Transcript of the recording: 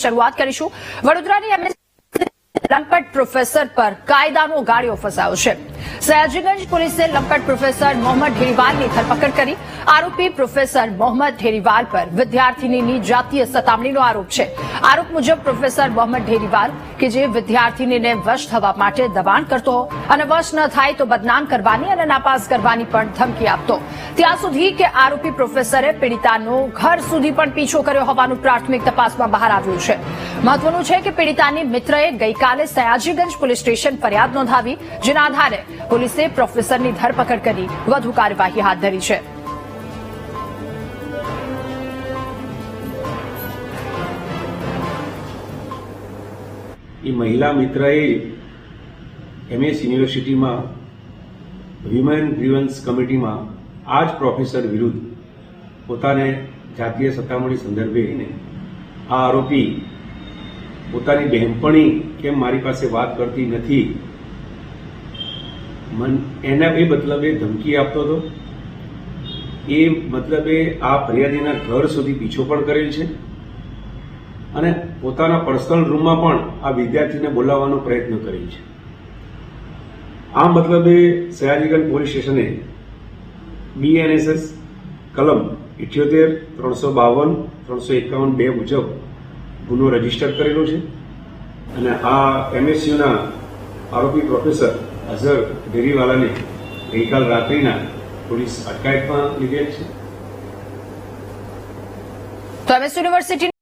શરૂઆત કરીશું. વડોદરાની એમએસ લંપટ પ્રોફેસર પર કાયદાનો ગાળિયો ફસાયો છે. સયાજીગંજ પોલીસે લંપટ પ્રોફેસર મોહમ્મદ ઢેરીવાલની ધરપકડ કરી. આરોપી પ્રોફેસર મોહમ્મદ ઢેરીવાલ પર વિદ્યાર્થીનીની જાતીય સતામણીનો આરોપ છે. આરોપ મુજબ પ્રોફેસર મોહમ્મદ ઢેરીવાલ, કે જે વિદ્યાર્થીનીને વશ થવા માટે દબાણ કરતો અને વશ ન થાય તો બદનામ કરવાની અને નાપાસ કરવાની પણ ધમકી આપતો. ત્યાં સુધી કે આરોપી પ્રોફેસરે પીડિતાનો ઘર સુધી પણ પીછો કર્યો હોવાનું પ્રાથમિક તપાસમાં બહાર આવ્યું છે. મહત્વનું છે કે પીડિતાની મિત્રએ ગઈકાલે સયાજીગંજ પોલીસ સ્ટેશન ફરિયાદ નોંધાવી, જેના આધારે પોલીસે પ્રોફેસરની ધરપકડ કરી વધુ કાર્યવાહી હાથ ધરી છે. એ મહિલા મિત્રએ એમએસ યુનિવર્સિટીમાં વિમેન ગ્રીવન્સ કમિટીમાં આ જ પ્રોફેસર વિરુદ્ધ પોતાને જાતીય સત્તામણી સંદર્ભે આ આરોપી પોતાની બહેનપણી કેમ મારી પાસે વાત કરતી નથી? મન એના એ મતલબે ધમકી આપતો હતો. એ મતલબે આ ફરિયાદીના ઘર સુધી પીછો પણ કરેલ છે. અને પોતાના પર્સનલ રૂમમાં પણ આ વિદ્યાર્થીને બોલાવવાનો પ્રયત્ન કરેલ છે. આ મતલબે સયાજીગંજ પોલીસ સ્ટેશને બીએનએસએસ કલમ ઇઠ્યોતેર, ત્રણસો બાવન, ત્રણસો એકાવન બે મુજબ ગુનો રજિસ્ટર કરેલો છે. અને આ એમએસયુના આરોપી પ્રોફેસર અઝહર ડેરીવાલાને ગઈકાલ રાત્રિના પોલીસ અટકાયતમાં લીધેલ છે. યુનિવર્સિટી